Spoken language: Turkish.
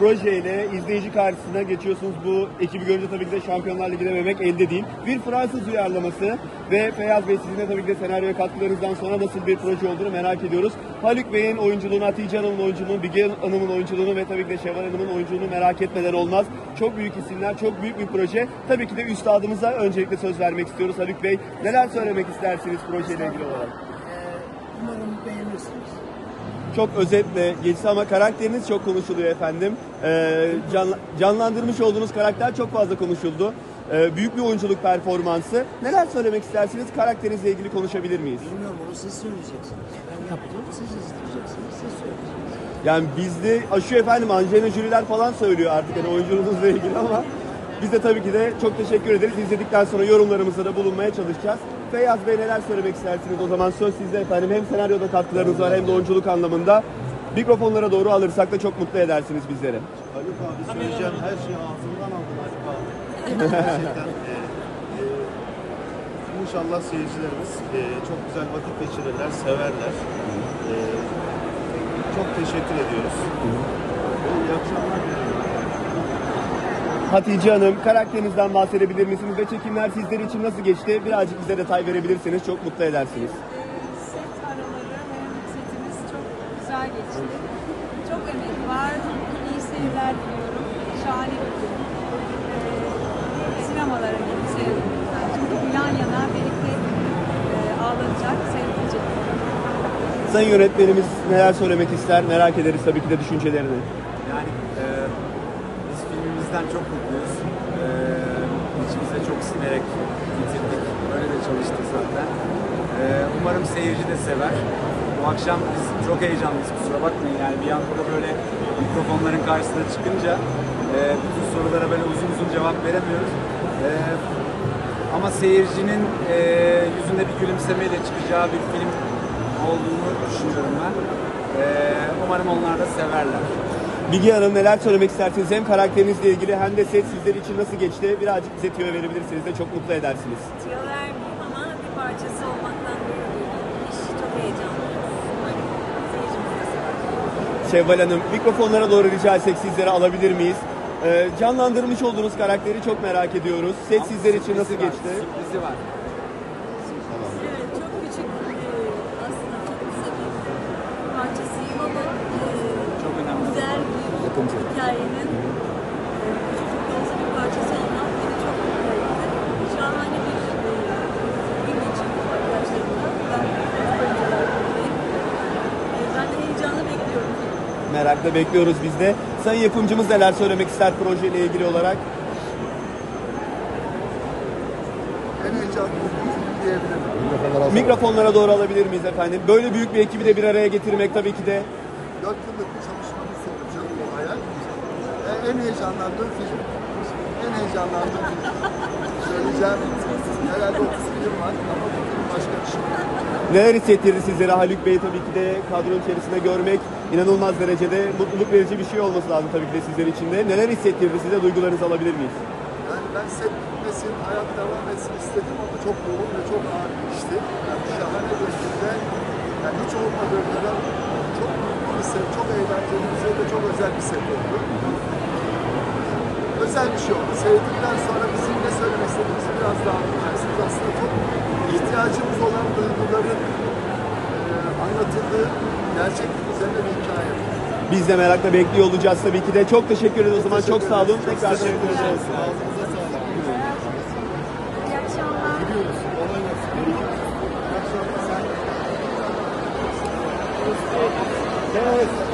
projeyle izleyici karşısına geçiyorsunuz. Bu ekibi görünce tabii ki de Şampiyonlar Ligi'ne memek elde değil. Bir Fransız uyarlaması ve Feyyaz Bey sizin de tabii ki de senaryoya katkılarınızdan sonra nasıl bir proje olduğunu merak ediyoruz. Haluk Bey'in oyunculuğunu, Hatice Hanım'ın oyunculuğunu, Bige Hanım'ın oyunculuğunu ve tabii ki de Şevval Hanım'ın oyunculuğunu merak etmeden olmaz. Çok büyük isimler, çok büyük bir proje. Tabii ki de üstadımıza öncelikle söz vermek istiyoruz. Haluk Bey neler söylemek istersiniz projeyle ilgili olarak? Umarım beğenirsiniz. Çok özetle geçti ama karakteriniz çok konuşuluyor efendim. Ee, can- canlandırmış olduğunuz karakter çok fazla konuşuldu. Ee, büyük bir oyunculuk performansı. Neler söylemek istersiniz? Karakterinizle ilgili konuşabilir miyiz? Bilmiyorum onu siz söyleyeceksiniz. Ben yaptım, siz izleyeceksiniz, siz söyleyeceksiniz. Yani bizde aşıyor efendim Angelina Jolie'ler falan söylüyor artık hani oyunculuğunuzla ilgili ama biz de tabii ki de çok teşekkür ederiz. İzledikten sonra yorumlarımızda da bulunmaya çalışacağız. Feyyaz Bey neler söylemek istersiniz? O zaman söz sizde efendim. Hem senaryoda katkılarınız var hem de oyunculuk anlamında. Mikrofonlara doğru alırsak da çok mutlu edersiniz bizleri. Haluk abi söyleyeceğim her şeyi ağzımdan aldın Haluk abi. Gerçekten e, e, inşallah seyircilerimiz e, çok güzel vakit geçirirler, severler. E, çok teşekkür ediyoruz. İyi akşamlar diliyorum. Hatice Hanım, karakterinizden bahsedebilir misiniz ve çekimler sizler için nasıl geçti? Birazcık bize detay verebilirseniz çok mutlu edersiniz. Set araları hem setimiz çok güzel geçti. Çok emek var. İyi seyirler diliyorum. Şahane bir film. Ee, sinemalara seyredin. Şimdi yan yana birlikte e, ağlanacak, seyredilecek. Sayın yönetmenimiz neler söylemek ister? Merak ederiz tabii ki de düşüncelerini. Yani filmimizden çok mutluyuz. E, içimize çok sinerek bitirdik. Öyle de çalıştık zaten. E, umarım seyirci de sever. Bu akşam biz çok heyecanlıyız kusura bakmayın. Yani bir anda da böyle mikrofonların karşısına çıkınca e, bütün sorulara böyle uzun uzun cevap veremiyoruz. E, ama seyircinin e, yüzünde bir gülümsemeyle çıkacağı bir film olduğunu düşünüyorum ben. E, umarım onlar da severler. Bilgi Hanım neler söylemek istersiniz? Hem karakterinizle ilgili hem de set sizler için nasıl geçti? Birazcık bize tüyo verebilirsiniz de çok mutlu edersiniz. Tüyo vermeyeyim ama bir parçası olmaktan. İş çok heyecanlıyız. Şevval Hanım, mikrofonlara doğru rica etsek sizlere alabilir miyiz? Ee, canlandırmış olduğunuz karakteri çok merak ediyoruz. Set sizler için nasıl var, geçti? Sürprizi var. Evet çok küçük e, aslında çok kısa bir parçasıyım ama e, Çok önemli. güzel bir hikayenin e, olsa bir parçası olmak beni çok mutlu etti. Şahane bir e, gün geçirdim arkadaşlarımla. Ben. E, ben de heyecanla bekliyorum. Merakla bekliyoruz biz de. Sayın yapımcımız neler söylemek ister projeyle ilgili olarak? En heyecanlı diyebilirim. Mikrofonlara doğru alabilir miyiz efendim? Böyle büyük bir ekibi de bir araya getirmek tabii ki de 4 yıllık bir sonucu bu hayal. E, en heyecanlandığım film. En heyecanlandığım film. Söyleyeceğim herhalde 30 film var ama bu film başka bir şey. Neler hissettirdi sizlere Haluk Bey'i tabii ki de kadronun içerisinde görmek inanılmaz derecede mutluluk verici bir şey olması lazım tabii ki de sizler için de. Neler hissettirdi size duygularınızı alabilir miyiz? Yani ben set bitmesin, hayat devam etsin istedim ama çok yoğun ve çok ağır bir işti. Yani şahane bir filmde yani hiç olmadığı kadar çok bir set, çok özel bir set oldu. Özel bir şey oldu. Seyrettikten sonra bizim ne söylemek istediğimizi biraz daha anlayacaksınız. Aslında çok ihtiyacımız olan duyguların e, anlatıldığı gerçek bir üzerine bir hikaye. Biz de merakla bekliyor olacağız tabii ki de. Çok teşekkür ederiz o zaman. Çok sağ olun. Tekrar teşekkür ederiz. Ağzınıza sağlık. İyi akşamlar. Gidiyoruz. Kolay gelsin. İyi akşamlar. Evet.